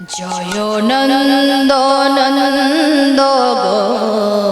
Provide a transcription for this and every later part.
জয় নন্দ নন্দ গো।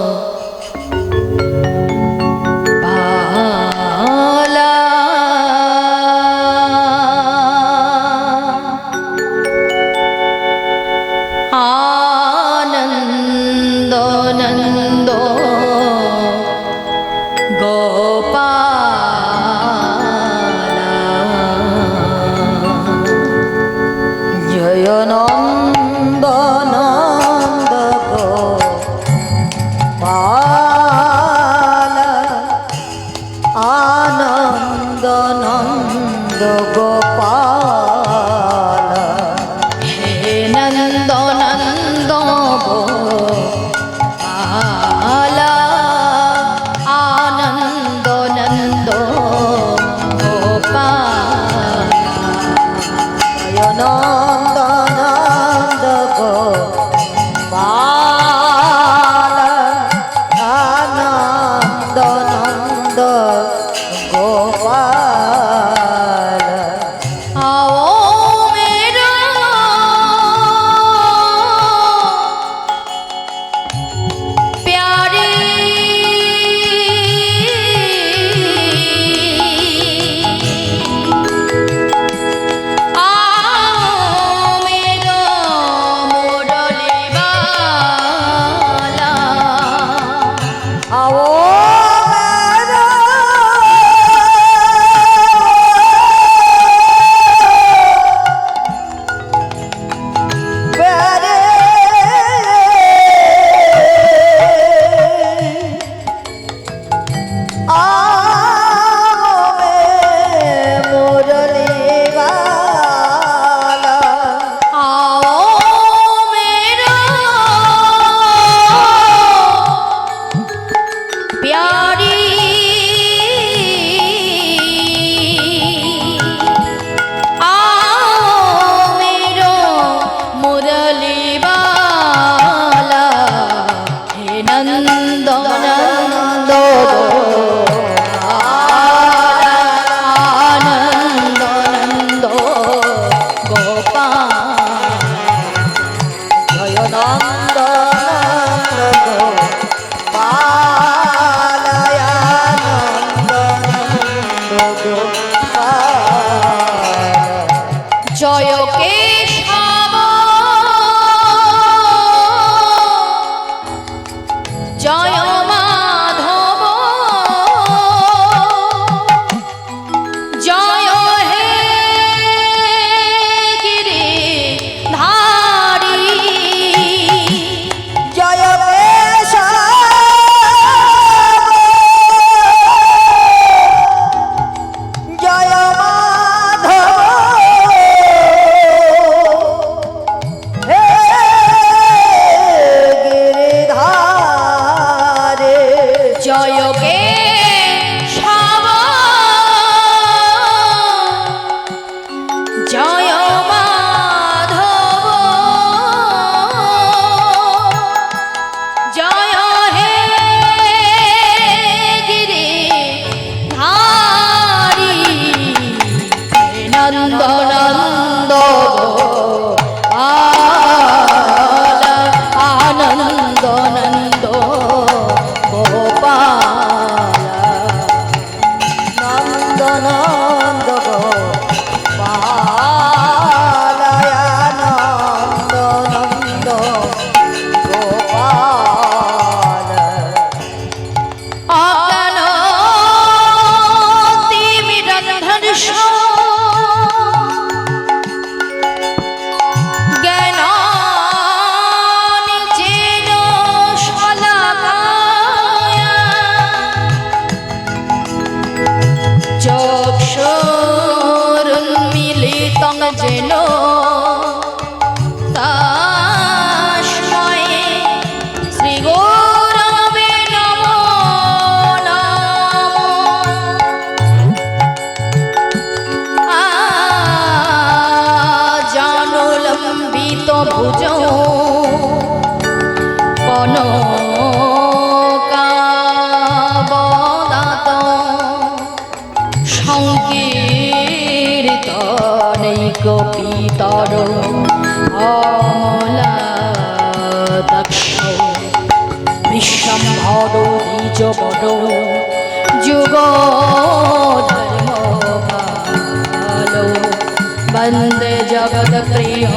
প্রিয়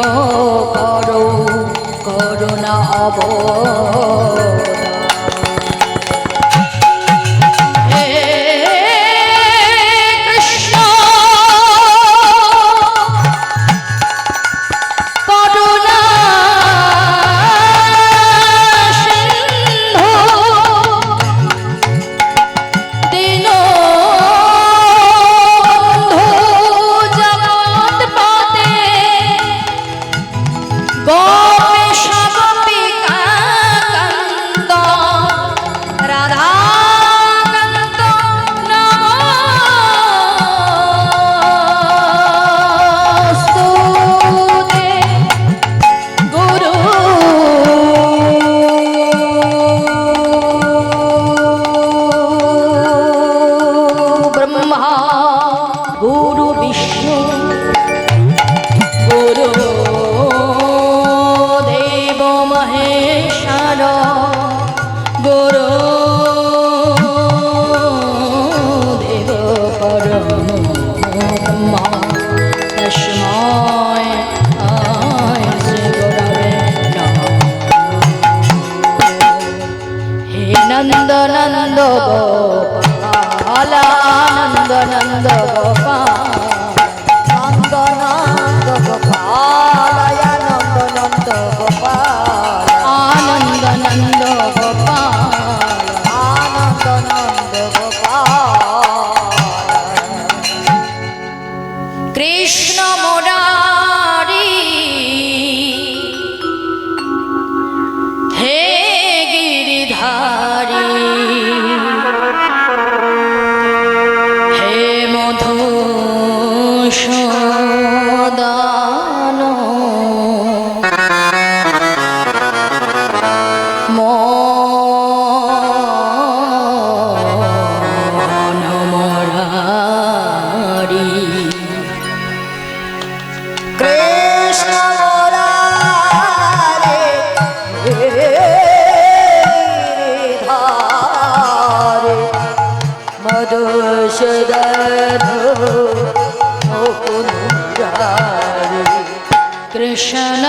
করো করুণা অবদান কৃষ্ণ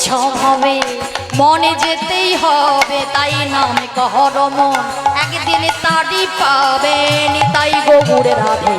এসেছ ভবে মনে যেতেই হবে তাই নাম মন একদিন তারি পাবে তাই গোবুরের রাধে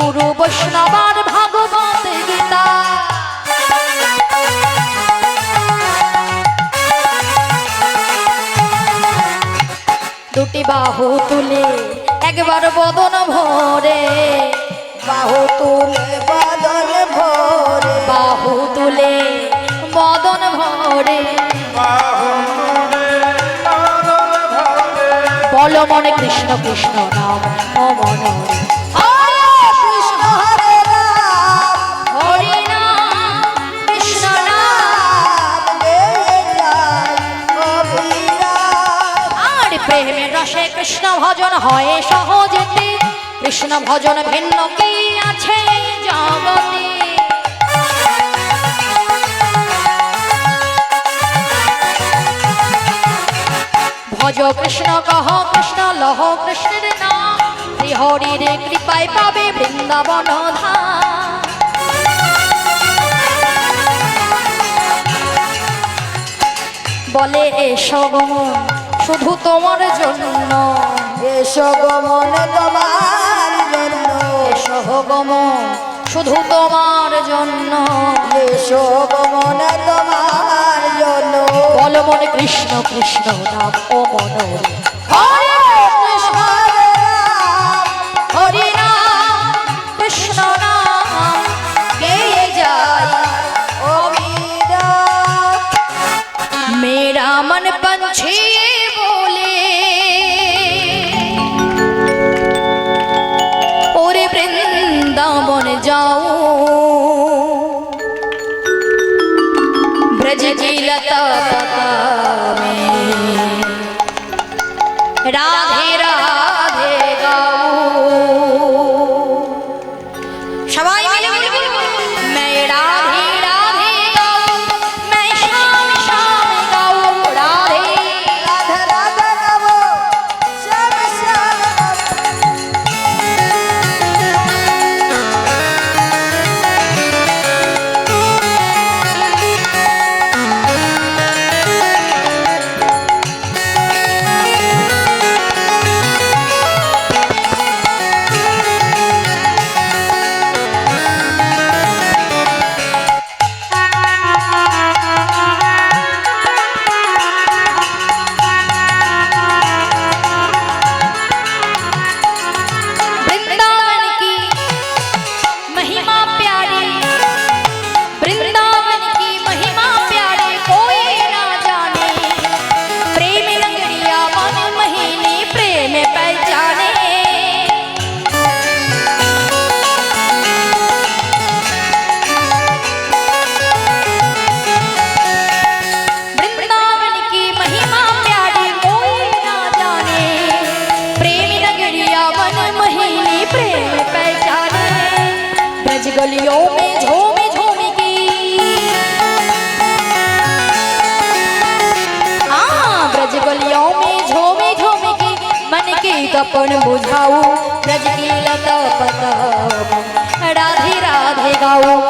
গুরু বৈষ্ণবার ভাগবত গীতা। দুটি বাহু তুলে একবার বদন ভরে। বাহু তুলে বাদল ভোরে। বাহু তুলে বদন ভরে। বল মনে কৃষ্ণ কৃষ্ণ নাম ও মনে। কৃষ্ণ ভজন হয় সহজেতে কৃষ্ণ ভজন ভিন্ন কি আছে জগতে? ভজ কৃষ্ণ কহ কৃষ্ণ লহ কৃষ্ণের নাম। হরির কৃপায় পাবে বৃন্দাবন ধাম। বলে এসো গমন শুধু তোমার জন্য এসো গমন তোমার জন্য এসো গমন শুধু তোমার জন্য এসো গমন তোমার জন্য বল মনে কৃষ্ণ কৃষ্ণ নাম ও মন হরে কৃষ্ণ হরে রাম হরি নাম কৃষ্ণ নাম গেয়ে যায় অবিরাম मेरा मन पंछी गलियों में झोमे झोमे की। हाँ, ब्रज गलियों में झोमे झोमे की। मन की तपन बुझाऊ, ब्रज की लता पता राधे राधे गाऊ।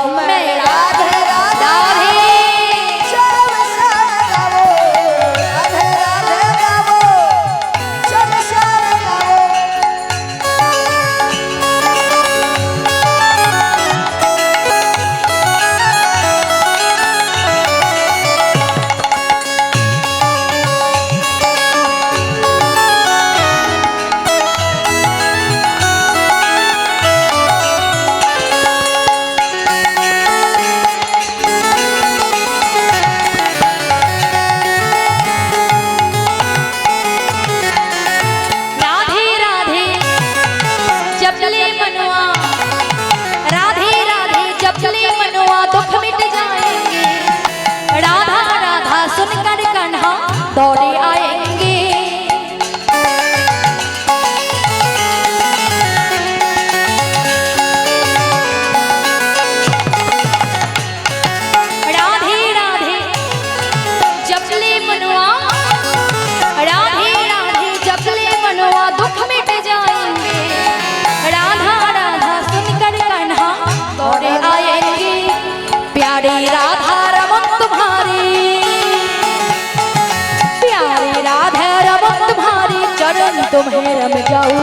तुम हैरम जाओ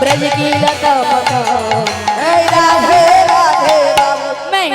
ब्रज की लता पकाओ राधे राधे मैं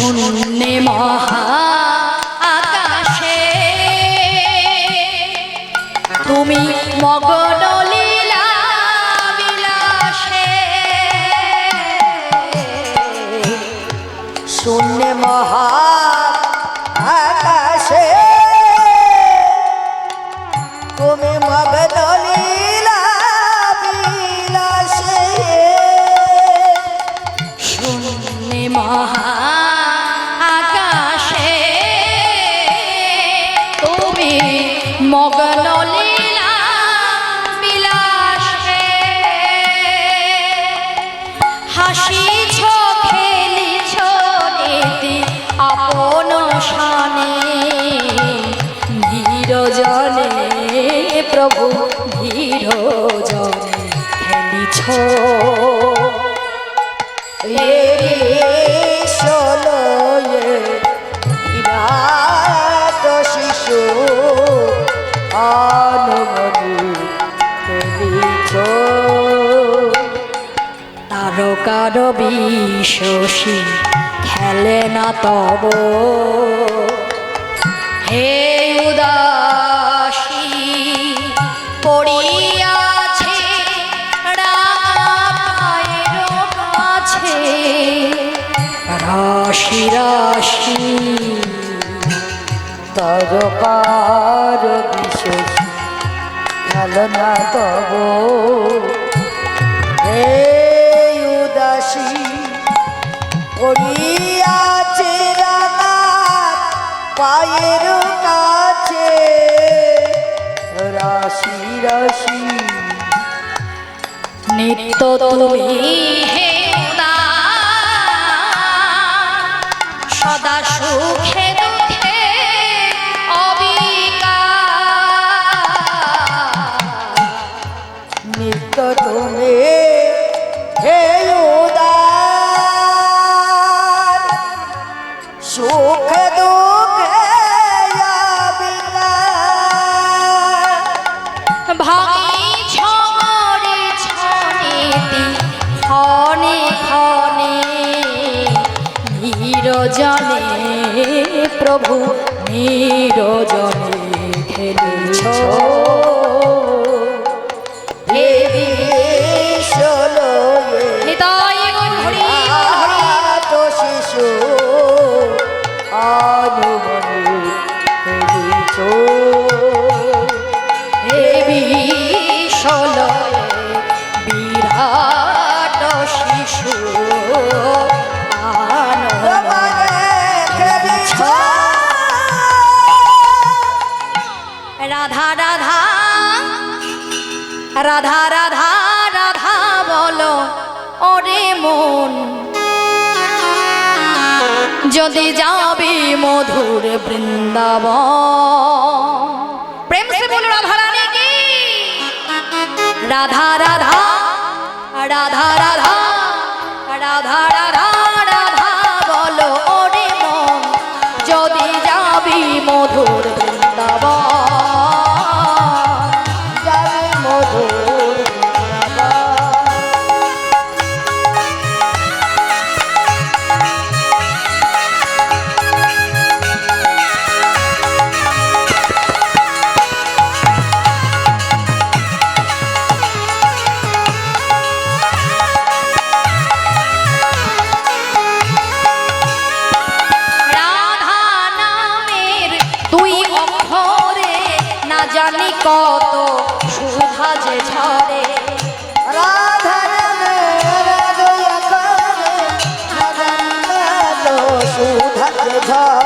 শূন্যে মহা আকাশে তুমি মগন প্রভু ধীর জনে খেলিছ। শিশু খেলিছ। বিশ্বসী খেলে না তব। হে রাশি তরকার বিশেষ খেলনা তব। হে উদাসী করিয়াছে পায়ের কাছে, রাশি রাশি, নিত্য তুমি হে সুখে রজনী খেলেছ। যদি যাবি মধুর বৃন্দাব প্রেম সে বলো রাধা রানী কি রাধা রাধা রাধা রাধা রাধা রাধা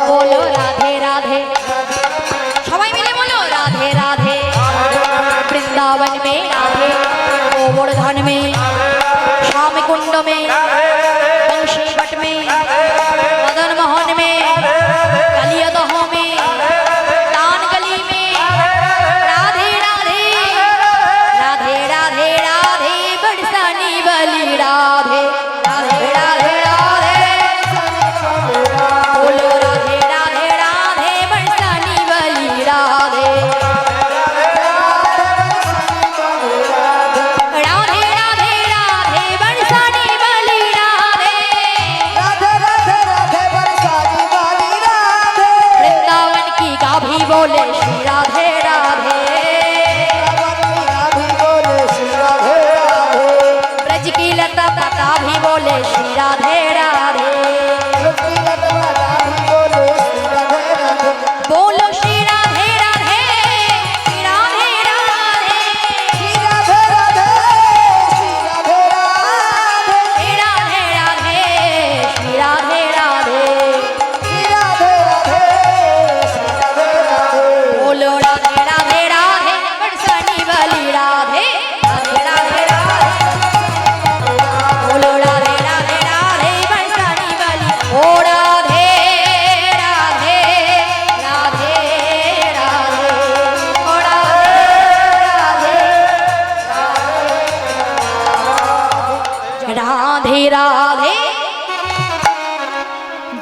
बोलो राधे राधे। বলে শ্রী রাধে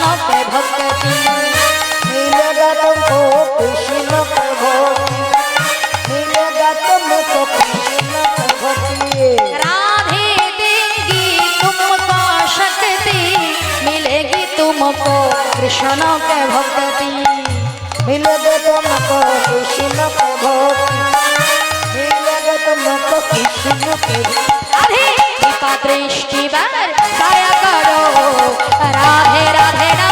कृष्ण के भक्ति मिलेगा तुमको कृष्ण की भक्ति मिलेगा तुमको कृष्ण की भक्ति राधे देगी तुमको शक्ति मिलेगी तुमको कृष्ण के भक्ति मिलेगा तुमको कृष्ण की भक्ति मिलेगा तुमको कृष्ण की भक्ति राधे कृपा दृष्टि बार রাধে রাধে রাধে